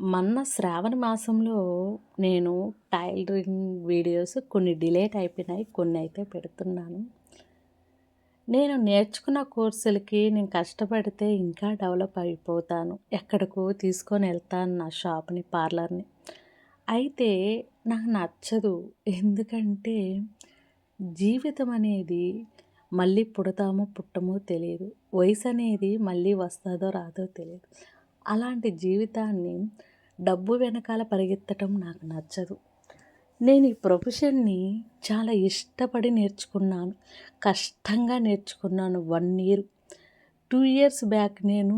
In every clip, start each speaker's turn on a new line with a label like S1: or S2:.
S1: మొన్న శ్రావణ మాసంలో నేను టైలరింగ్ వీడియోస్ కొన్ని డిలేట్ అయిపోయినాయి కొన్ని అయితే పెడుతున్నాను. నేను నేర్చుకున్న కోర్సులకి నేను కష్టపడితే ఇంకా డెవలప్ అయిపోతాను. ఎక్కడికో తీసుకొని వెళ్తాను నా షాప్ని పార్లర్ని. అయితే నాకు నచ్చదు. ఎందుకంటే జీవితం అనేది మళ్ళీ పుడతామో పుట్టమో తెలియదు. వయసు అనేది మళ్ళీ వస్తుందో రాదో తెలియదు. అలాంటి జీవితాన్ని డబ్బు వెనకాల పరిగెత్తటం నాకు నచ్చదు. నేను ఈ ప్రొఫెషన్ని చాలా ఇష్టపడి నేర్చుకున్నాను. కష్టంగా నేర్చుకున్నాను one year. Two years back నేను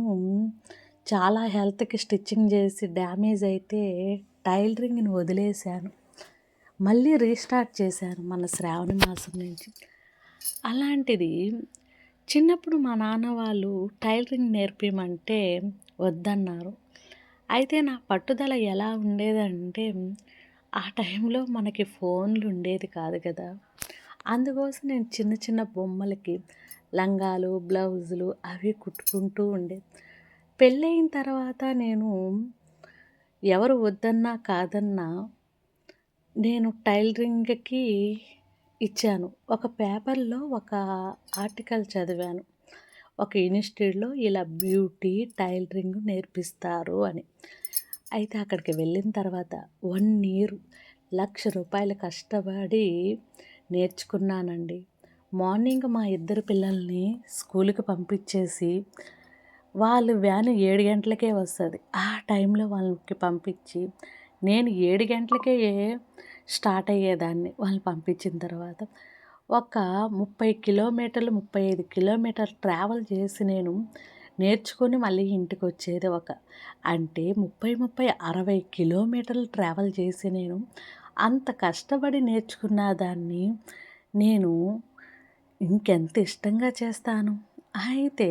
S1: చాలా హెల్త్కి స్టిచ్చింగ్ చేసి డ్యామేజ్ అయితే టైలరింగ్ని వదిలేశాను. మళ్ళీ రీస్టార్ట్ చేశాను మన శ్రావణ మాసం నుంచి. అలాంటిది చిన్నప్పుడు మా నాన్న వాళ్ళు టైలరింగ్ నేర్పించమంటే వద్దన్నారు. అయితే నా పట్టుదల ఎలా ఉండేదంటే ఆ టైంలో మనకి ఫోన్లు ఉండేది కాదు కదా. అందుకోసం నేను చిన్న చిన్న బొమ్మలకి లంగాలు బ్లౌజులు అవి కుట్టుకుంటూ ఉండేది పెళ్ళయిన తర్వాత నేను ఎవరు వద్దన్నా కాదన్నా నేను టైలరింగ్కి ఇచ్చాను. ఒక పేపర్లో ఒక ఆర్టికల్ చదివాను. ఒక ఇన్స్టిట్యూట్లో ఇలా బ్యూటీ టైలరింగ్ నేర్పిస్తారు అని. అయితే అక్కడికి వెళ్ళిన తర్వాత వన్ ఇయర్ లక్ష రూపాయలు కష్టపడి నేర్చుకున్నానండి. మార్నింగ్ మా ఇద్దరు పిల్లల్ని స్కూల్కి పంపించేసి వాళ్ళు వ్యాన్ ఏడు గంటలకే వస్తుంది. ఆ టైంలో వాళ్ళకి పంపించి నేను ఏడు గంటలకే స్టార్ట్ అయ్యేదాన్ని. వాళ్ళు పంపించిన తర్వాత ఒక ముప్పై కిలోమీటర్లు ముప్పై ఐదు కిలోమీటర్లు ట్రావెల్ చేసి నేను నేర్చుకొని మళ్ళీ ఇంటికి వచ్చేది ఒక. అంటే ముప్పై ముప్పై అరవై కిలోమీటర్లు ట్రావెల్ చేసి నేను అంత కష్టపడి నేర్చుకున్న దాన్ని నేను ఇంకెంత ఇష్టంగా చేస్తాను? అయితే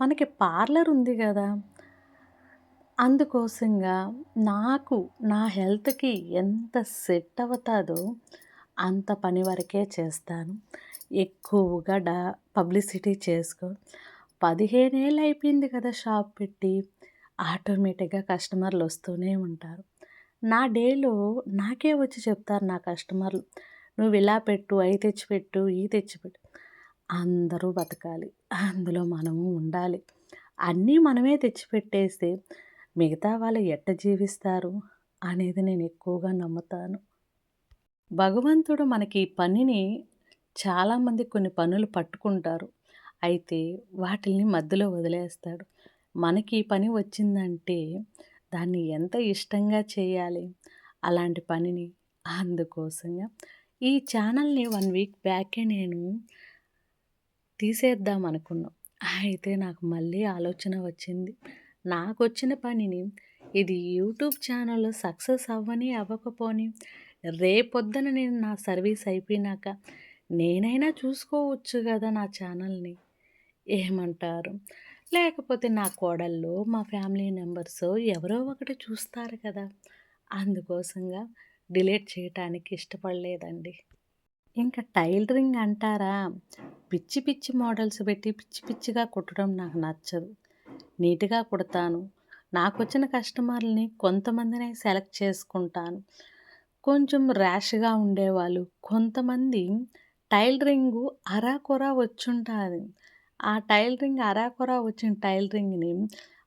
S1: మనకి పార్లర్ ఉంది కదా. అందుకోసంగా నాకు నా హెల్త్కి ఎంత సెట్ అవుతుందో అంత పని వరకే చేస్తాను. ఎక్కువగా డా పబ్లిసిటీ చేసుకో. పదిహేనేళ్ళు అయిపోయింది కదా షాప్ పెట్టి. ఆటోమేటిక్గా కస్టమర్లు వస్తూనే ఉంటారు. నా డేలో నాకే వచ్చి చెప్తారు నా కస్టమర్లు. నువ్వు ఇలా పెట్టు అవి తెచ్చిపెట్టు ఈ తెచ్చిపెట్టు. అందరూ బతకాలి. అందులో మనము ఉండాలి. అన్నీ మనమే తెచ్చిపెట్టేస్తే మిగతా వాళ్ళు ఎట్ట జీవిస్తారు అనేది నేను ఎక్కువగా నమ్ముతాను. భగవంతుడు మనకి పనిని చాలామంది కొన్ని పనులు పట్టుకుంటారు. అయితే వాటిని మధ్యలో వదిలేస్తాడు. మనకి ఈ పని వచ్చిందంటే దాన్ని ఎంత ఇష్టంగా చేయాలి? అలాంటి పనిని అందుకోసంగా ఈ ఛానల్ని వన్ వీక్ బ్యాకే నేను తీసేద్దాం అనుకున్నాం. అయితే నాకు మళ్ళీ ఆలోచన వచ్చింది. నాకు వచ్చిన పనిని ఇది యూట్యూబ్ ఛానల్లో సక్సెస్ అవ్వని అవ్వకపోని రేపొద్దున నేను నా సర్వీస్ అయిపోయినాక నేనైనా చూసుకోవచ్చు కదా నా ఛానల్ని. ఏమంటారు? లేకపోతే నా కోడళ్ళు మా ఫ్యామిలీ మెంబర్స్ ఎవరో ఒకటి చూస్తారు కదా. అందుకోసంగా డిలీట్ చేయటానికి ఇష్టపడలేదండి. ఇంకా టైలరింగ్ అంటారా? పిచ్చి పిచ్చి మోడల్స్ పెట్టి పిచ్చి పిచ్చిగా కుట్టడం నాకు నచ్చదు. నీట్గా కుడతాను. నాకు వచ్చిన కస్టమర్లని కొంతమందినే సెలెక్ట్ చేసుకుంటాను. కొంచెం ర్యాష్గా ఉండేవాళ్ళు. కొంతమంది టైలరింగు అరాకొర వచ్చుంటుంది. ఆ టైలరింగ్ అరాకొర వచ్చిన టైలరింగ్ని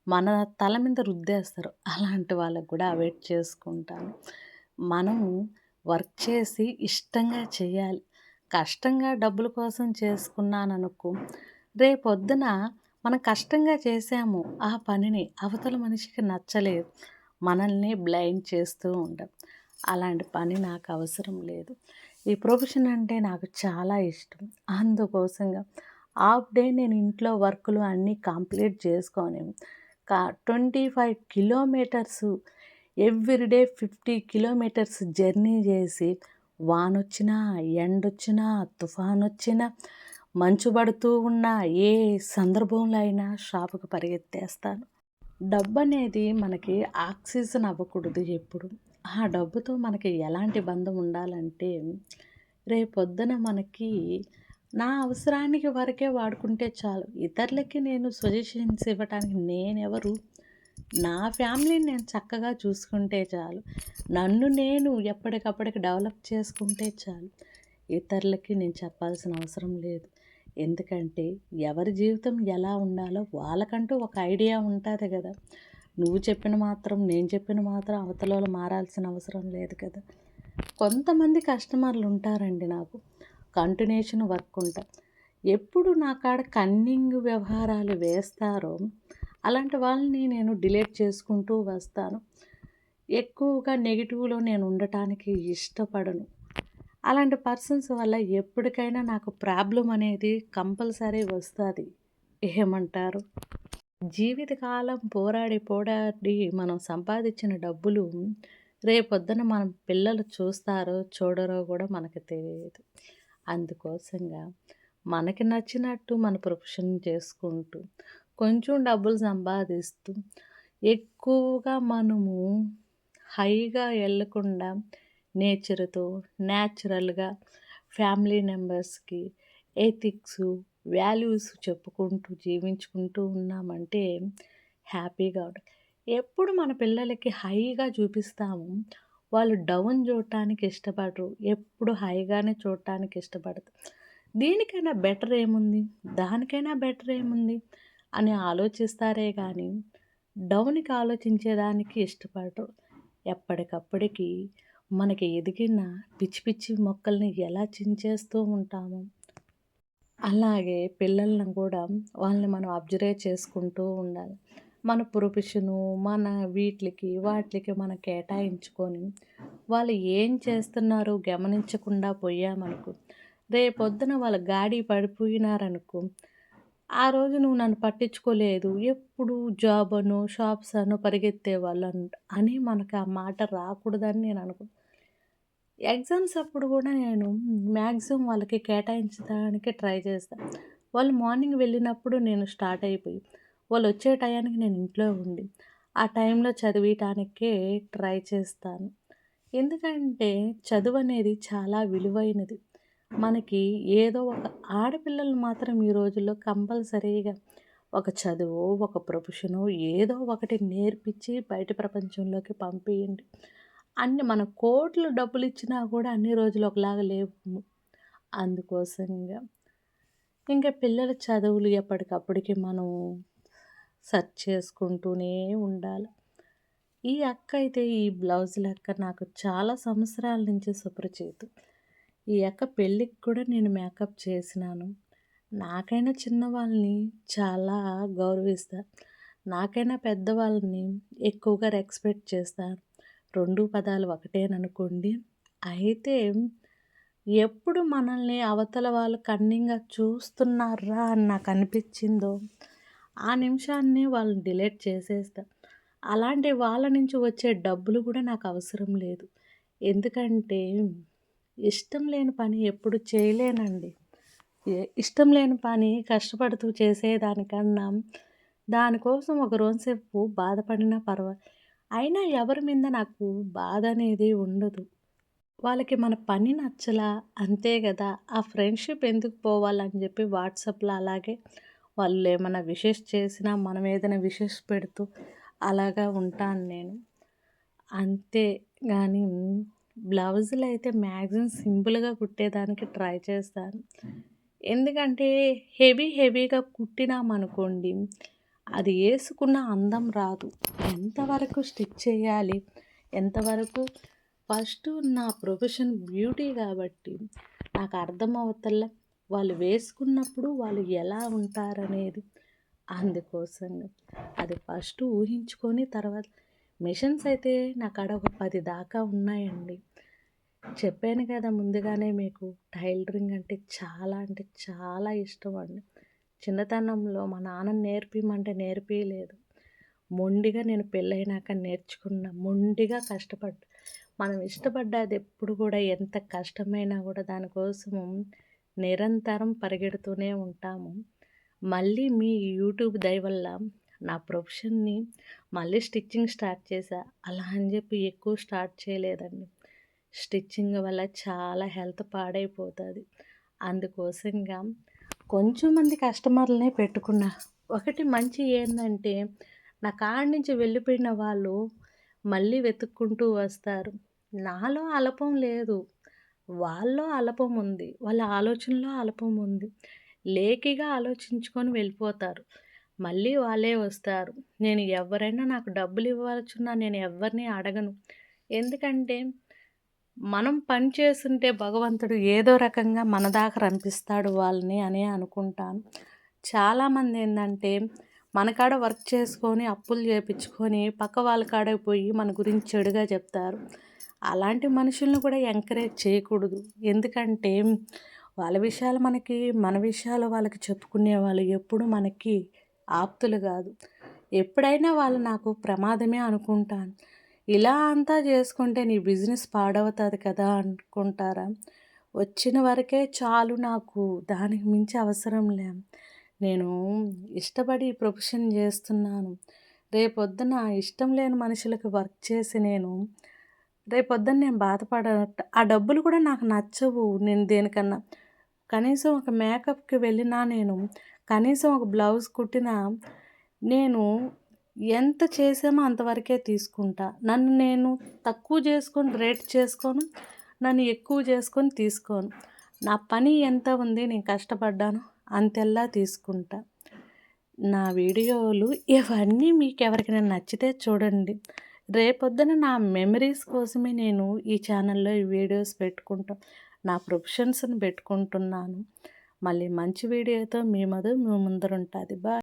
S1: మన తల మీద రుద్దేస్తారు. అలాంటి వాళ్ళకు కూడా అవాయిడ్ చేసుకుంటాను మనము వర్క్ చేసి ఇష్టంగా చేయాలి. కష్టంగా డబ్బుల కోసం చేసుకున్నాను అనుకో రేపొద్దున మనం కష్టంగా చేసాము ఆ పనిని అవతల మనిషికి నచ్చలేదు. మనల్ని బ్లైండ్ చేస్తూ ఉంటాం. అలాంటి పని నాకు అవసరం లేదు. ఈ ప్రొఫెషన్ అంటే నాకు చాలా ఇష్టం. అందుకోసంగా హాఫ్ డే నేను ఇంట్లో వర్కులు అన్నీ కంప్లీట్ చేసుకొని కా twenty five kilometers everyday fifty kilometers journey చేసి వానొచ్చినా ఎండొచ్చినా తుఫాన్ వచ్చినా మంచు పడుతూ ఉన్న ఏ సందర్భంలో అయినా షాపుకు పరిగెత్తేస్తాను. డబ్బు అనేది మనకి ఆక్సిజన్ అవ్వకూడదు ఎప్పుడు. ఆ డబ్బుతో మనకి ఎలాంటి బంధం ఉండాలంటే రేపొద్దున మనకి నా అవసరానికి వరకే వాడుకుంటే చాలు. ఇతరులకి నేను సజెషన్స్ ఇవ్వటానికి నేనెవరు? నా ఫ్యామిలీని నేను చక్కగా చూసుకుంటే చాలు. నన్ను నేను ఎప్పటికప్పటికి డెవలప్ చేసుకుంటే చాలు. ఇతరులకి నేను చెప్పాల్సిన అవసరం లేదు. ఎందుకంటే ఎవరి జీవితం ఎలా ఉండాలో వాళ్ళకంటూ ఒక ఐడియా ఉంటుంది కదా. నువ్వు చెప్పిన మాత్రం నేను చెప్పిన మాత్రం అవతలలో మారాల్సిన అవసరం లేదు కదా. కొంతమంది కస్టమర్లు ఉంటారండి నాకు. కంటిన్యూషన్ వర్క్ ఉంటా. ఎప్పుడు నా కాడ కన్నింగ్ వ్యవహారాలు వేస్తారో అలాంటి వాళ్ళని నేను డిలీట్ చేసుకుంటూ వస్తాను. ఎక్కువగా నెగిటివ్లో నేను ఉండటానికి ఇష్టపడను. అలాంటి పర్సన్స్ వల్ల ఎప్పటికైనా నాకు ప్రాబ్లం అనేది కంపల్సరీ వస్తుంది. ఏమంటారు? జీవితకాలం పోరాడి పోరాడి మనం సంపాదించిన డబ్బులు రేపొద్దున మనం పిల్లలు చూస్తారో చూడరో కూడా మనకు తెలియదు. అందుకోసంగా మనకి నచ్చినట్టు మన ప్రొఫెషన్ చేసుకుంటూ కొంచెం డబ్బులు సంపాదిస్తూ ఎక్కువగా మనము హైగా వెళ్ళకుండా నేచర్తో న్యాచురల్గా ఫ్యామిలీ మెంబర్స్కి ఎథిక్స్ వాల్యూస్ చెప్పుకుంటూ జీవించుకుంటూ ఉన్నామంటే హ్యాపీగా ఉంటాం. ఎప్పుడు మన పిల్లలకి హైగా చూపిస్తాము వాళ్ళు డౌన్ చూడటానికి ఇష్టపడరు ఎప్పుడు హైగానే చూడటానికి ఇష్టపడతారు దీనికైనా బెటర్ ఏముంది? దానికైనా బెటర్ ఏముంది? అని ఆలోచిస్తారే కానీ డౌన్కి ఆలోచించేదానికి ఇష్టపడరు. ఎప్పటికప్పటికి మనకి ఎదిగిన పిచ్చి పిచ్చి మొక్కల్ని ఎలా చించేస్తూ ఉంటాము? అలాగే పిల్లలను కూడా వాళ్ళని మనం అబ్జర్వ్ చేసుకుంటూ ఉండాలి. మన ప్రొఫెషను మన వీటికి వాటికి మనం కేటాయించుకొని వాళ్ళు ఏం చేస్తున్నారో గమనించకుండా పోయామనుకో రేపొద్దున వాళ్ళ గాడి పడిపోయినారనుకో ఆ రోజు నువ్వు నన్ను పట్టించుకోలేదు ఎప్పుడు జాబ్ అనో షాప్స్ అనో పరిగెత్తే వాళ్ళు అని మనకు ఆ మాట రాకూడదని నేను అనుకో ఎగ్జామ్స్ అప్పుడు కూడా నేను మ్యాక్సిమం వాళ్ళకి కేటాయించడానికి ట్రై చేస్తాను వాళ్ళు మార్నింగ్ వెళ్ళినప్పుడు నేను స్టార్ట్ అయిపోయి వాళ్ళు వచ్చే టయానికి నేను ఇంట్లో ఉండి ఆ టైంలో చదివటానికే ట్రై చేస్తాను. ఎందుకంటే చదువు అనేది చాలా విలువైనది. మనకి ఏదో ఒక ఆడపిల్లలు మాత్రం ఈ రోజుల్లో కంపల్సరీగా ఒక చదువు ఒక ప్రొఫెషను ఏదో ఒకటి నేర్పించి బయట ప్రపంచంలోకి పంపించండి అన్ని మన కోట్లు డబ్బులు ఇచ్చినా కూడా అన్ని రోజులు ఒకలాగా లేవు. అందుకోసంగా ఇంకా పిల్లల చదువులు ఎప్పటికప్పటికి మనం సెర్చ్ చేసుకుంటూనే ఉండాలి. ఈ అక్క అయితే ఈ బ్లౌజ్ లెక్క నాకు చాలా సంవత్సరాల నుంచి సుపరిచితం ఈ అక్క పెళ్ళికి కూడా నేను మేకప్ చేసినాను. నాకైనా చిన్నవాళ్ళని చాలా గౌరవిస్తా నాకైనా పెద్దవాళ్ళని ఎక్కువగా రెస్పెక్ట్ చేస్తాను. రెండు పదాలు ఒకటేననుకోండి. అయితే ఎప్పుడు మనల్ని అవతల వాళ్ళు కన్నింగా చూస్తున్నారా అని నాకు అనిపించిందో ఆ నిమిషాన్ని వాళ్ళని డిలీట్ చేసేస్తా. అలాంటి వాళ్ళ నుంచి వచ్చే డబ్బులు కూడా నాకు అవసరం లేదు. ఎందుకంటే ఇష్టం లేని పని ఎప్పుడు చేయలేనండి. ఇష్టం లేని పని కష్టపడుతూ చేసేదానికన్నా దానికోసం ఒక రోజుసేపు బాధపడినా పర్వాలేదు అయినా ఎవరి మీద నాకు బాధ అనేది ఉండదు. వాళ్ళకి మన పని నచ్చలా అంతే కదా ఆ ఫ్రెండ్షిప్ ఎందుకు పోవాలని చెప్పి వాట్సాప్లో అలాగే వాళ్ళు ఏమైనా విషెస్ చేసినా మనం ఏదైనా విషెస్ పెడుతూ అలాగా ఉంటాను నేను. అంతే కానీ బ్లౌజులు అయితే మ్యాక్సిమం సింపుల్గా కుట్టేదానికి ట్రై చేస్తాను. ఎందుకంటే హెవీ హెవీగా కుట్టినామనుకోండి అది వేసుకున్న అందం రాదు. ఎంతవరకు స్టిచ్ చేయాలి? ఎంతవరకు? ఫస్ట్ నా ప్రొఫెషన్ బ్యూటీ కాబట్టి నాకు అర్థం అవుతల్లా వాళ్ళు వేసుకున్నప్పుడు వాళ్ళు ఎలా ఉంటారనేది అందుకోసం. అది ఫస్ట్ ఊహించుకొని తర్వాత మిషన్స్ అయితే నా కాడ ఒక పది దాకా ఉన్నాయండి. చెప్పాను కదా ముందుగానే మీకు టైలరింగ్ అంటే చాలా అంటే చాలా ఇష్టం అండి. చిన్నతనంలో మా నాన్న నేర్పిమంటే నేర్పించలేదు మొండిగా నేను పెళ్ళైనాక నేర్చుకున్న. మొండిగా కష్టపడ్డా. మనం ఇష్టపడ్డది ఎప్పుడు కూడా ఎంత కష్టమైనా కూడా దానికోసము నిరంతరం పరిగెడుతూనే ఉంటాము. మళ్ళీ మీ యూట్యూబ్ దయ వల్ల నా ప్రొఫెషన్ని మళ్ళీ స్టిచ్చింగ్ స్టార్ట్ చేశా. అలా అని చెప్పి ఎక్కువ స్టార్ట్ చేయలేదండి. స్టిచ్చింగ్ వల్ల చాలా హెల్త్ పాడైపోతుంది. అందుకోసంగా కొంచెం మంది కస్టమర్లనే పెట్టుకున్నా. ఒకటి మంచి ఏంటంటే నా కాడ నుంచి వెళ్ళిపోయిన వాళ్ళు మళ్ళీ వెతుక్కుంటూ వస్తారు. నాలో అలపం లేదు. వాళ్ళలో అలపం ఉంది. వాళ్ళ ఆలోచనలో అలపం ఉంది. లేకిగా ఆలోచించుకొని వెళ్ళిపోతారు. మళ్ళీ వాళ్ళే వస్తారు. నేను ఎవరైనా నాకు డబ్బులు ఇవ్వాల్సిన నేను ఎవరిని అడగను. ఎందుకంటే మనం పని చేస్తుంటే భగవంతుడు ఏదో రకంగా మన దాకా రంపిస్తాడు వాళ్ళని అని అనుకుంటాను. చాలామంది ఏంటంటే మన కాడ వర్క్ చేసుకొని అప్పులు చేపించుకొని పక్క వాళ్ళ కాడకి పోయి మన గురించి చెడుగా చెప్తారు. అలాంటి మనుషులను కూడా ఎంకరేజ్ చేయకూడదు. ఎందుకంటే వాళ్ళ విషయాలు మనకి మన విషయాలు వాళ్ళకి చెప్పుకునే వాళ్ళు ఎప్పుడు మనకి ఆప్తులు కాదు. ఎప్పుడైనా వాళ్ళు నాకు ప్రమాదమే అనుకుంటాను. ఇలా అంతా చేసుకుంటే నీ బిజినెస్ పాడవుతుంది కదా అనుకుంటారా? వచ్చిన వరకే చాలు నాకు దానికి మించి అవసరం లే. నేను ఇష్టపడి ప్రొఫెషన్ చేస్తున్నాను. రేపొద్దున ఇష్టం లేని మనుషులకు వర్క్ చేసి నేను రేపొద్దున నేను బాధపడ ఆ డబ్బులు కూడా నాకు నచ్చవు. నేను దేనికన్నా కనీసం ఒక మేకప్కి వెళ్ళినా నేను కనీసం ఒక బ్లౌజ్ కుట్టినా నేను ఎంత చేసామో అంతవరకే తీసుకుంటా. నన్ను నేను తక్కువ చేసుకొని రేట్ చేసుకోను నన్ను ఎక్కువ చేసుకొని తీసుకోను. నా పని ఎంత ఉంది నేను కష్టపడ్డాను అంతెల్లా తీసుకుంటా. నా వీడియోలు ఇవన్నీ మీకు ఎవరికైనా నచ్చితే చూడండి. రేపొద్దున నా మెమరీస్ కోసమే నేను ఈ ఛానల్లో ఈ వీడియోస్ పెట్టుకుంటా. నా ప్రొఫెషన్స్ని పెట్టుకుంటున్నాను. మళ్ళీ మంచి వీడియోతో మీ మధు మీ ముందర ఉంటుంది బాయ్.